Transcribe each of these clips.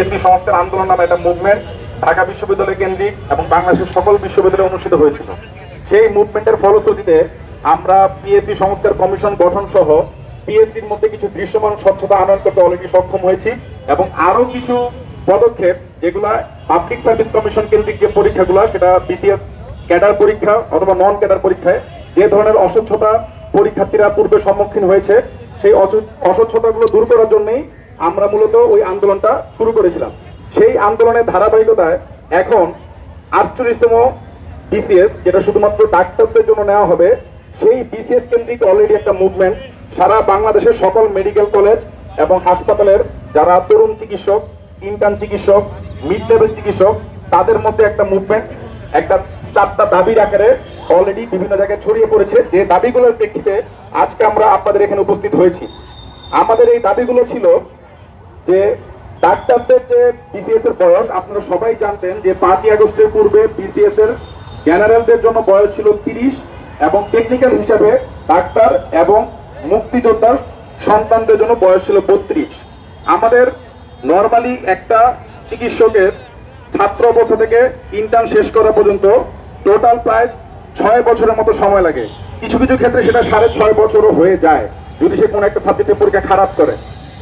PSC সংস্কার আন্দোলন নামে একটা মুভমেন্ট ঢাকা বিশ্ববিদ্যালয় কেন্দ্রিক এবং বাংলাদেশের সকল বিশ্ববিদ্যালয়ে অনুষ্ঠিত হয়েছিল। সেই মুভমেন্টের ফলশ্রুতিতে আমরা পিএসসি সংস্কার কমিশন গঠন সহ পিএসসির মধ্যে কিছু দৃশ্যমান স্বচ্ছতা আনয়ন করতে অলরেডি সক্ষম হয়েছি এবং আরও কিছু পদক্ষেপ যেগুলা পাবলিক সার্ভিস কমিশন কেন্দ্রিক যে পরীক্ষাগুলো, সেটা বিসিএস ক্যাডার পরীক্ষা অথবা নন ক্যাডার পরীক্ষায়, যে ধরনের অস্বচ্ছতা পরীক্ষার্থীরা পূর্বে সম্মুখীন হয়েছে, সেই অস- অস্বচ্ছতাগুলো দূর করার জন্যই আমরা মূলত ওই আন্দোলনটা শুরু করেছিলাম। সেই আন্দোলনের ধারাবাহিকতায় এখন আটচল্লিশতম বিসিএস যেটা শুধুমাত্র ডাক্তারদের জন্য নেওয়া হবে, সেই বিসিএস কেন্দ্রিক অলরেডি একটা মুভমেন্ট সারা বাংলাদেশের সকল মেডিকেল কলেজ এবং হাসপাতালের যারা তরুণ চিকিৎসক ইন্টার্ন চিকিৎসক মিড লেভেল চিকিৎসক, তাদের মধ্যে একটা মুভমেন্ট একটা চারটা দাবির আকারে অলরেডি বিভিন্ন জায়গায় ছড়িয়ে পড়েছে। যে দাবিগুলোর প্রেক্ষিতে আজকে আমরা আপনাদের এখানে উপস্থিত হয়েছি। আমাদের এই দাবিগুলো ছিল যে ডাক্তারদের যে বিসিএস এর বয়স, আপনারা সবাই জানতেন যে পাঁচই আগস্টের পূর্বে বিসিএস এর জেনারেলদের জন্য বয়স ছিল তিরিশ এবং টেকনিক্যাল হিসাবে ডাক্তার এবং মুক্তিযোদ্ধার সন্তানদের জন্য বয়স ছিল বত্রিশ। আমাদের নর্মালি একটা চিকিৎসকের ছাত্র অবস্থা থেকে ইন্টার্ন শেষ করা পর্যন্ত টোটাল প্রায় ছয় বছরের মতো সময় লাগে। কিছু কিছু ক্ষেত্রে সেটা সাড়ে ছয় বছরও হয়ে যায়, যদি সে কোনো একটা সাবজেক্টের পরীক্ষা খারাপ করে।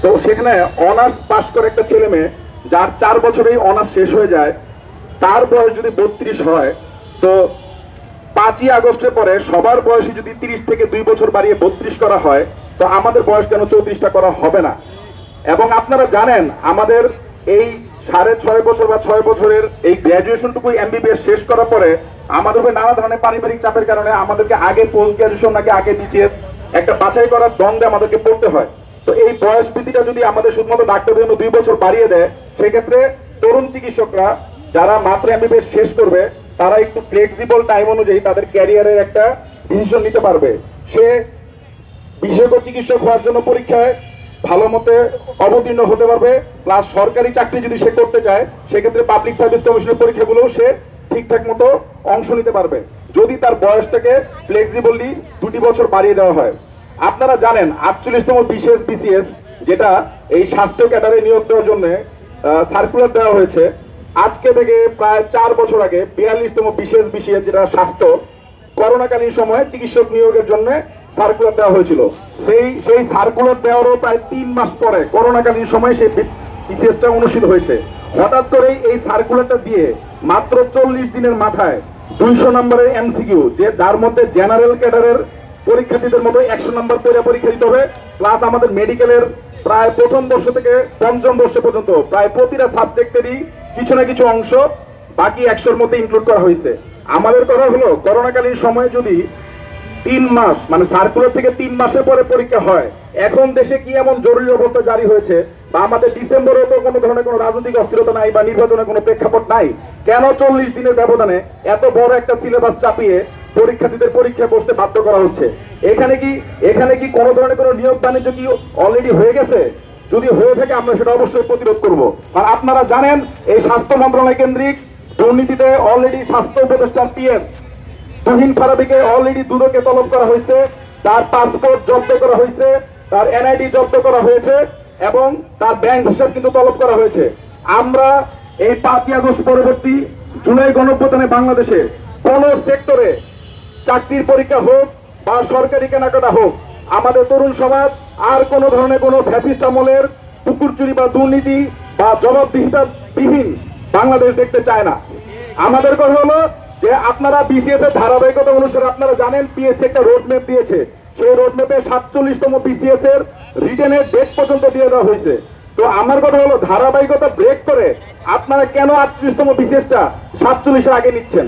তো সেখানে অনার্স পাস করে একটা ছেলে মেয়ে, যার চার বছরেই অনার্স শেষ হয়ে যায়, তার বয়স যদি বত্রিশ হয়, তো পাঁচই আগস্টের পরে সবার বয়সে যদি তিরিশ থেকে দুই বছর বাড়িয়ে বত্রিশ করা হয়, তো আমাদের বয়স কেন চৌত্রিশটা করা হবে না? এবং আপনারা জানেন, আমাদের এই সাড়ে ছয় বছর বা ছয় বছরের এই গ্র্যাজুয়েশনটুকু এমবিবিএস শেষ করার পরে আমাদের উপরে নানা ধরনের পারিবারিক চাপের কারণে আমাদেরকে আগে পোস্ট গ্র্যাজুয়েশন নাকি আগে বিসিএস একটা বাছাই করার দ্বন্দ্বে আমাদেরকে পড়তে হয়। তো এই বয়স বৃদ্ধিটা যদি আমাদের শুধুমাত্র ডাক্তারের জন্য দুই বছর বাড়িয়ে দেয়, সেক্ষেত্রে তরুণ চিকিৎসকরা যারা মাত্র এমবিবিএস শেষ করবে, তারা একটু ফ্লেক্সিবল টাইম অনুযায়ী তাদের ক্যারিয়ারের একটা ডিসিশন নিতে পারবে। সে বিশেষজ্ঞ চিকিৎসক হওয়ার জন্য পরীক্ষায় ভালো মতে অবতীর্ণ হতে পারবে প্লাস সরকারি চাকরি যদি সে করতে চায়, সেক্ষেত্রে পাবলিক সার্ভিস কমিশনের পরীক্ষাগুলোও সে ঠিকঠাক মতো অংশ নিতে পারবে। যদি তার বয়সটাকে ফ্লেক্সিবলি দুটি বছর বাড়িয়ে দেওয়া হয়। আপনারা জানেন, আটচল্লিশতম বিশেষ বিসিএস, যেটা এই স্বাস্থ্য ক্যাডারে নিয়োগ দেওয়ার জন্য সার্কুলার দেওয়া হয়েছে। আজকে থেকে প্রায় চার বছর আগে বিয়াল্লিশতম বিশেষ বিসিএস, যেটা স্বাস্থ্য, করোনাকালীন সময়ে চিকিৎসক নিয়োগের জন্য সার্কুলার দেওয়া হয়েছিল। সেই সেই সার্কুলার দেওয়ারও প্রায় তিন মাস পরে, করোনাকালীন সময়ে সেই বিসিএসটা অনুষ্ঠিত হয়েছে। হঠাৎ করেই এই সার্কুলারটা দিয়ে মাত্র চল্লিশ দিনের মাথায় দুইশো নম্বরের এমসিকিউ, যে যার মধ্যে জেনারেল ক্যাডারের পরীক্ষার্থীদের মতো একশো নম্বর করে পরীক্ষা দিতে হবে। প্লাস আমাদের মেডিকেলের প্রায় প্রথম বর্ষ থেকে পঞ্চম বর্ষ পর্যন্ত প্রায় প্রতিটা সাবজেক্টেরই কিছু না কিছু অংশ বাকি একশোর মধ্যে ইনক্লুড করা হয়েছে। আমাদের কথা হলো, করোনাকালীন সময়ে যদি তিন মাস মানে সার্কুলার থেকে তিন মাসের পরে পরীক্ষা হয়, এখন দেশে কি এমন জরুরি অবস্থা জারি হয়েছে? বা আমাদের ডিসেম্বরেও তো কোনো ধরনের কোনো রাজনৈতিক অস্থিরতা নাই বা নির্বাচনের কোনো প্রেক্ষাপট নাই। কেন চল্লিশ দিনের ব্যবধানে এত বড় একটা সিলেবাস চাপিয়ে পরীক্ষার্থীদের পরীক্ষায় বসতে বাধ্য করা হচ্ছে। এখানে কি এখানে কি কোনো ধরনের কোনো নিয়োগ বাণিজ্য কি অলরেডি হয়ে গেছে? যদি হয়ে থাকে, আমরা সেটা অবশ্যই প্রতিরোধ করব। আর আপনারা জানেন, এই স্বাস্থ্য মন্ত্রণালয় কেন্দ্রিক দুর্নীতিতে অলরেডি স্বাস্থ্য উপদেষ্টার পিএস তুহিন ফারাবিকে অলরেডি দুদকে তলব করা হয়েছে। তার পাসপোর্ট জব্দ করা হয়েছে। তার এনআইডি জব্দ করা হয়েছে। এবং তার ব্যাংক হিসাব কিন্তু তলব করা হয়েছে। আমরা এই পাঁচই আগস্ট পরবর্তী জুলাই গণপ্রদানে বাংলাদেশে কোন সেক্টরে চাকরির পরীক্ষা হোক বা সরকারি কেনাকাটা হোক, আমাদের তরুণ সমাজ আর কোন ধরনের কোনো ফ্যাসিস্ট আমলের পুকুর চুরি বা দুর্নীতি বা জবাবদিহিতা বিহীন বাংলাদেশ দেখতে চায় না। আমাদের কথা হলো যে আপনারা বিসিএস এর ধারাবাহিকতা অনুসারে আপনারা জানেন পিএসসি একটা রোড ম্যাপ দিয়েছে। সেই রোড ম্যাপে সাতচল্লিশতম বিসিএস এর রিটেনের ডেট পর্যন্ত দিয়ে দেওয়া হয়েছে। তো আমার কথা হলো ধারাবাহিকতা ব্রেক করে আপনারা কেন আটত্রিশতম বিসিএসটা সাতচল্লিশের আগে নিচ্ছেন?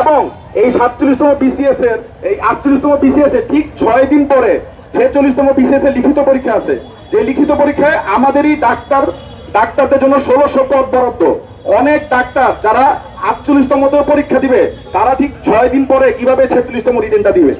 এবং এই সাতচল্লিশতম বিসিএস এর, এই আটচল্লিশতম বিসিএস এর ঠিক ছয় দিন পরে ছেচল্লিশতম বিসিএস এর লিখিত পরীক্ষা আছে। যে লিখিত পরীক্ষায় আমাদেরই ডাক্তার, ডাক্তারদের জন্য ষোলোশো পদ বরাদ্দ অনেক ডাক্তার যারা আটচল্লিশতম পরীক্ষা দিবে, তারা ঠিক ছয় দিন পরে কীভাবে ছেচল্লিশতম রিটেনটা দিবে?